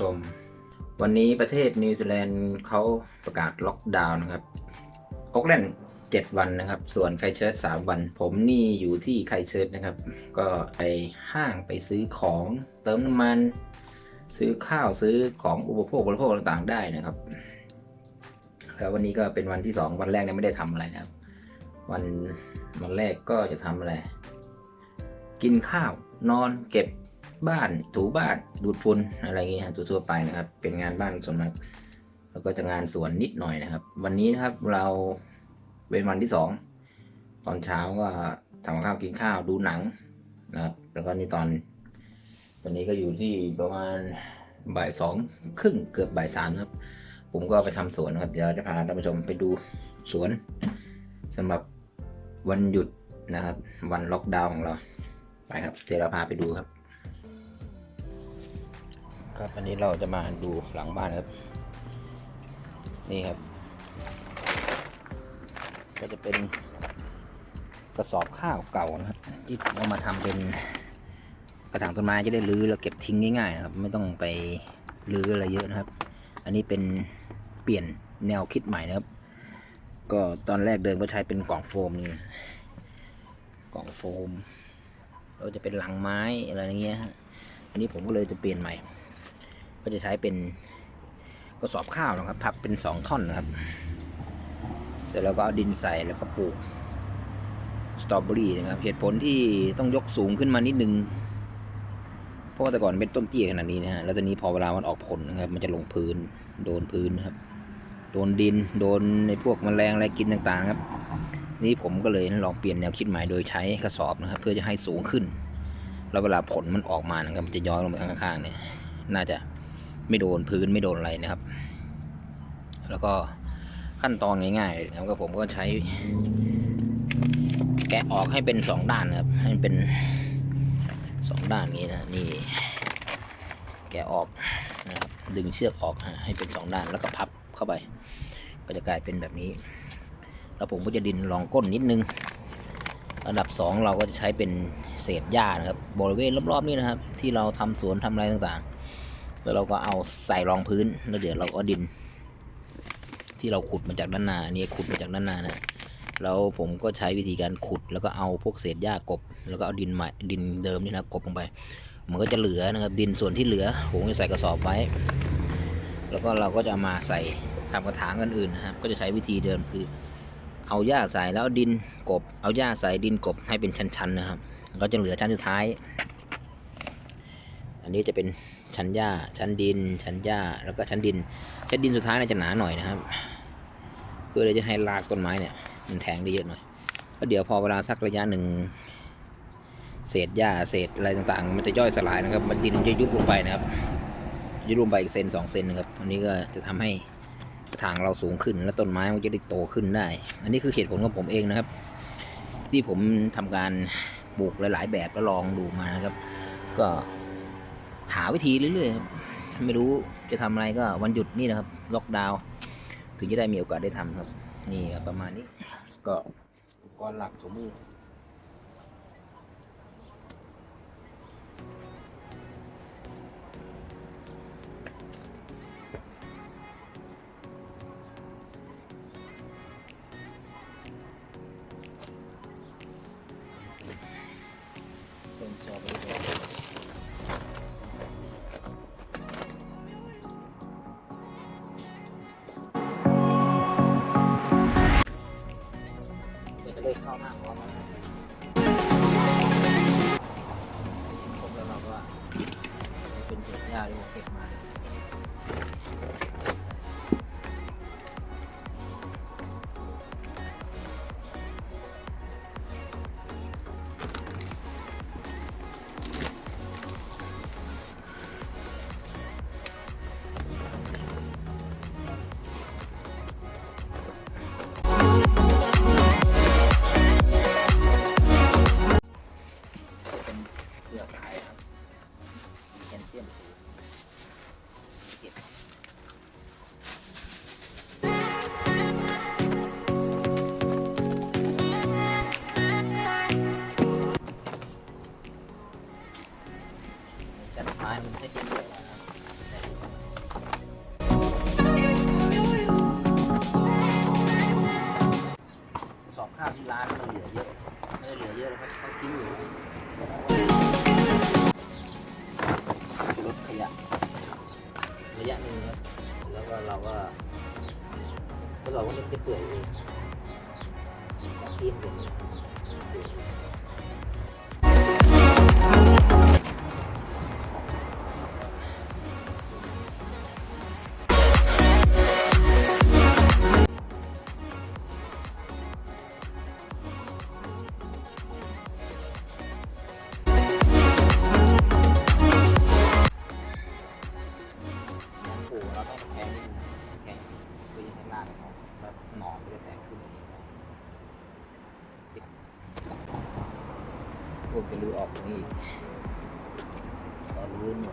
ชม วันนี้ประเทศนิวซีแลนด์เขาประกาศล็อกดาวน์นะครับออกแลนด์เจ็ดวันนะครับ ส่วนไคเชิร์ตสามวัน ผมนี่อยู่ที่ไคเชิร์ตนะครับ ก็ไปห้างไปซื้อของเติมน้ำมัน ซื้อข้าวซื้อของอุปโภคบริโภคต่างๆได้นะครับ แล้ววันนี้ก็เป็นวันที่สองวันแรกเนี่ยไม่ได้ทำอะไรนะครับ วันวันแรกก็จะทำอะไร กินข้าวนอนเก็บ บ้านถูบ้านดูดฝุ่นอะไรอย่างเงี้ยทั่วไปนะครับ เป็นงานบ้านส่วนมากแล้วก็จะงานสวนนิดหน่อยนะครับ วันนี้นะครับเราเป็นวันที่สองตอนเช้าก็ทำข้าวกินข้าวดูหนังนะครับ แล้วก็นี่ตอนตอนนี้ก็อยู่ที่ประมาณบ่ายสองครึ่งเกือบบ่ายสามครับ ผมก็ไปทำสวนนะครับ เดี๋ยวจะพาท่านผู้ชมไปดูสวนสำหรับวันหยุดนะครับ วันล็อกดาวน์ของเรา ไปครับ เดี๋ยวเราพาไปดูครับ ครับอันนี้เราจะมาดูหลังบ้านครับ นี่ครับ ก็จะเป็นกระสอบข้าวเก่านะครับที่เอามาทำเป็นกระถางต้นไม้จะได้รื้อแล้วเก็บทิ้งง่ายๆนะครับ ไม่ต้องไปรื้ออะไรเยอะนะครับ อันนี้เป็นเปลี่ยนแนวคิดใหม่นะครับ ก็ตอนแรกเดิมก็ใช้เป็นกล่องโฟมนี่กล่องโฟมเราจะเป็นหลังไม้อะไรอย่างเงี้ยฮะอันนี้ผมก็เลยจะเปลี่ยนใหม่ ก็จะใช้เป็นกระสอบข้าวนะครับพับเป็นสองท่อนนะครับ เสร็จแล้วก็เอาดินใส่แล้วก็ปลูกสตรอเบอรี่นะครับ เหตุผลที่ต้องยกสูงขึ้นมานิดนึง เพราะว่าแต่ก่อนเป็นต้นเตี้ยขนาดนี้นะฮะแล้วตอนนี้พอเวลามันออกผลนะครับ มันจะลงพื้นโดนพื้นนะครับ โดนดินโดนในพวกแมลงอะไรกินต่างๆครับ นี่ผมก็เลยลองเปลี่ยนแนวคิดใหม่โดยใช้กระสอบนะครับ เพื่อจะให้สูงขึ้น แล้วเวลาผลมันออกมานะครับมันจะย้อยลงไปข้างๆเนี่ย น่าจะ ไม่โดนพื้นไม่โดนอะไรนะครับ แล้วก็ขั้นตอนง่ายๆนะครับก็ผมก็ใช้ แกะออกให้เป็นสองด้านนะครับ ให้มันเป็นสองด้านนี้นะนี่ แกะออกนะครับดึงเชือกออกให้เป็นสองด้านแล้วก็พับเข้าไป ก็จะกลายเป็นแบบนี้ แล้วผมก็จะดินรองก้นนิดนึงอันดับสองเราก็จะใช้เป็นเศษหญ้านะครับ บริเวณรอบๆนี้นะครับ ที่เราทำสวนทำอะไรต่างๆ แล้วเราก็เอาใส่รองพื้นแล้วเดี๋ยวเราก็ดิน ที่เราขุดมาจากด้านหน้าอันนี้ขุดมาจากด้านหน้านะแล้วผมก็ใช้วิธีการขุดแล้วก็เอาพวกเศษหญ้ากบ แล้วก็เอาดินใหม่ดินเดิมนี่นะกบลงไป มันก็จะเหลือนะครับดินส่วนที่เหลือผมจะใส่กระสอบไว้ แล้วก็เราก็จะมาใส่ทำกระถางอื่นๆนะครับก็จะใช้วิธีเดิมคือ เอาหญ้าใส่แล้วดินกบ เอาหญ้าใส่ดินกบให้เป็นชั้นๆนะครับ ก็จะเหลือชั้นสุดท้าย อันนี้จะเป็น ชั้นหญ้า ชั้นดิน ชั้นหญ้า แล้วก็ชั้นดิน ชั้นดินสุดท้ายน่าจะหนาหน่อยนะครับ เพื่อจะให้รากต้นไม้เนี่ย มันแทงได้เยอะหน่อยแล้วเดี๋ยวพอเวลาสักระยะหนึ่งเศษหญ้าเศษอะไรต่างๆ มันจะย่อยสลายนะครับ มันดินมันจะยุบลงไปนะครับ ยุบลงไปอีกเซนสองเซนนะครับอันนี้ก็จะทำให้กระถางเราสูงขึ้น แล้วต้นไม้มันจะได้โตขึ้นได้ อันนี้คือเหตุผลของผมเองนะครับ ที่ผมทำการปลูกหลาย ๆ แบบแล้วลองดูมานะครับ ก็ หาวิธีเรื่อยๆครับไม่รู้จะทำอะไรก็วันหยุดนี่นะครับ ล็อกดาวน์ถึงจะได้มีโอกาสได้ทำครับ นี่ครับประมาณนี้ ก็อุปกรณ์หลักของมือ เปื่อยเองกที่มันเป็ ตอ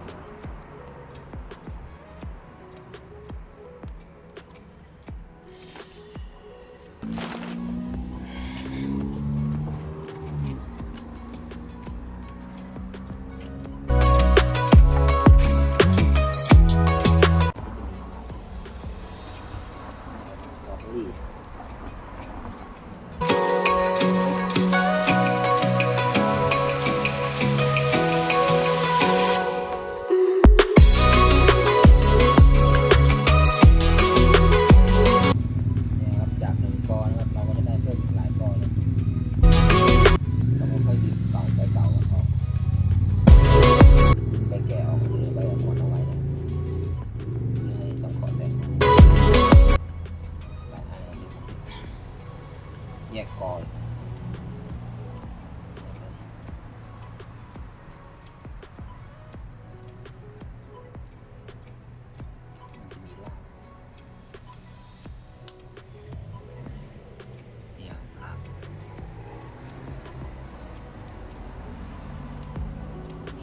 กก่อน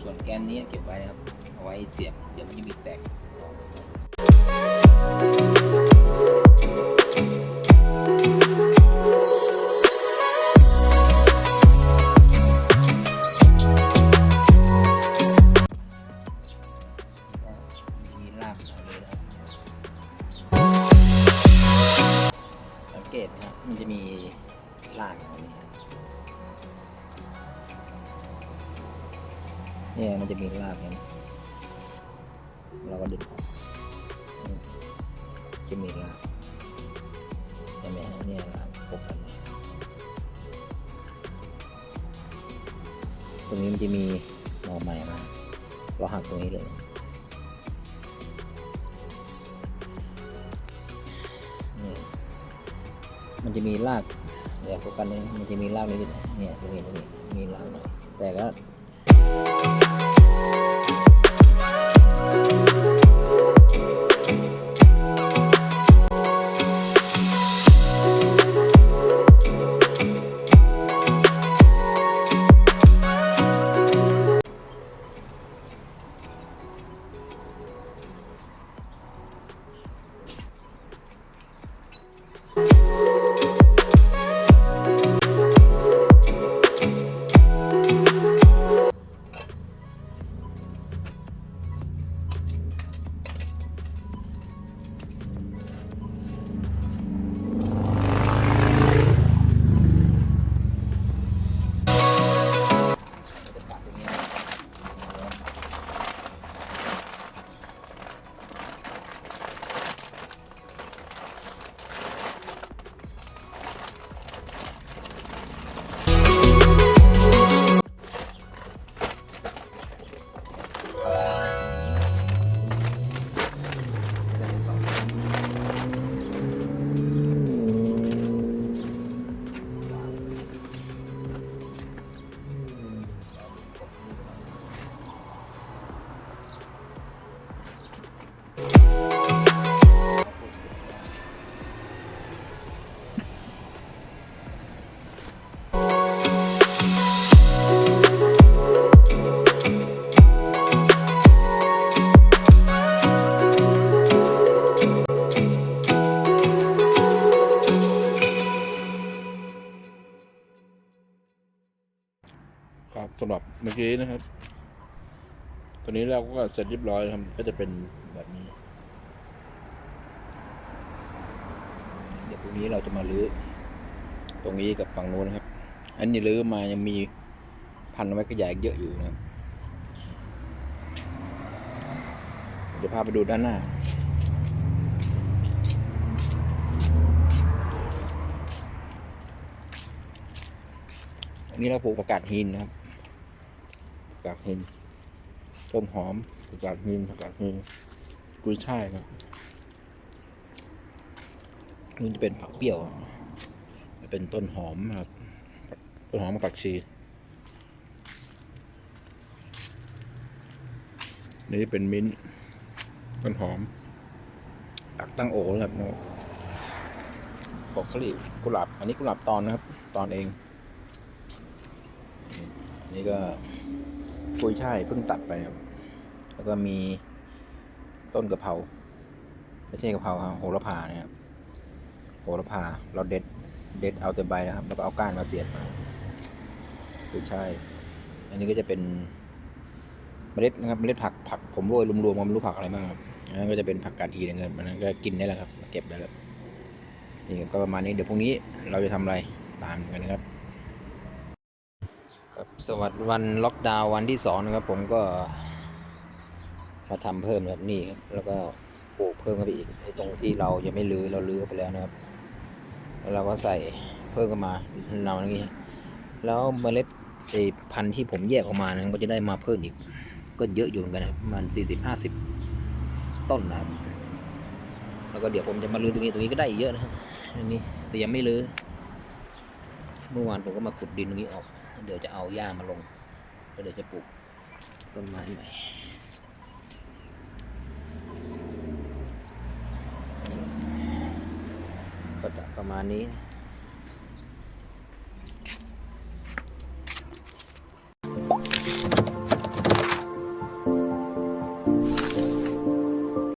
ส่วนแกนนี้เก็บไว้นะครับ เอาไว้เสียบ เดี๋ยวมันจะมีแตก เกตนะมันจะมีรากตรงนี้ครับเนี่ยมันจะมีรากเห็นเราก็ดึงออกจะมีรากใช่ไหมฮะเนี่ยรากพบกันตรงนี้มันจะมีหน่อใหม่มาเราหักตรงนี้เลย มันจะมีรากเดี๋ยวโฟกัสนี้มันจะมีรากนิดๆเนี่ยตรงนี้ตรงนี้มีรากหน่อยแต่ก็ ครับสำหรับเมื่อกี้นะครับ ตัวนี้เราก็เสร็จเรียบร้อยครับ ก็จะเป็นแบบนี้ เดี๋ยวตรงนี้เราจะมาลื้อตรงนี้กับฝั่งโน้นครับ อันนี้ลื้อมายังมีพันไว้ขยายเยอะอยู่นะครับเดี๋ยวพาไปดูด้านหน้าอันนี้เราปลูกประกาศหินนะครับ ประกาศหินต้นหอมประกาศหินประกาศหินกุยช่ายครับนี่จะเป็นผักเปรี้ยวเป็นต้นหอมนะครับต้นหอมกับผักชีนี่เป็นมิ้นต้นหอมตักตั้งโอนะครับบอกขาเรียกกุหลาบ อันนี้กุหลาบตอนนะครับ ตอนเอง นี่ก็ กุยช่ายเพิ่งตัดไปครับ แล้วก็มีต้นกะเพราไม่ใช่กะเพราครับโหระพาเนี่ยครับโหระพาเราเด็ดเด็ดเอาแต่ใบนะครับ แล้วก็เอาก้านมาเสียบมากุยช่ายอันนี้ก็จะเป็นเมล็ดนะครับเมล็ดผักผักผมโรยรวมๆมาไม่รู้ผักอะไรบ้างครับอันนั้นก็จะเป็นผักกาดอีนเงินมันนั้นก็กินได้แล้วครับ เก็บได้แล้วนี่ก็ประมาณนี้เดี๋ยวพรุ่งนี้เราจะทำอะไรตามกันนะครับ สวัสดีวันล็อกดาวน์วันที่สองนะครับ ผมก็มาทำเพิ่มนะครับนี่ครับแล้วก็ปลูกเพิ่มเข้าไปอีกตรงที่เรายังไม่รื้อเรารื้อไปแล้วนะครับ แล้วเราก็ใส่เพิ่มเข้ามาเราอย่างนี้แล้วเมล็ดไอ้พันธุ์ที่ผมแยกออกมานะก็จะได้มาเพิ่มอีก ก็เยอะอยู่เหมือนกันนะครับประมันสี่สิบห้าสิบต้นนะครับ แล้วก็เดี๋ยวผมจะมารื้อตรงนี้ตรงนี้ก็ได้อีกเยอะนะครับอันนี้แต่ยังไม่รื้อเมื่อวานผมก็มาขุดดินตรงนี้ออก เดี๋ยวจะเอาหญ้ามาลงแล้วเดี๋ยวจะปลูกต้นไม้ใหม่ก็จะประมาณนี้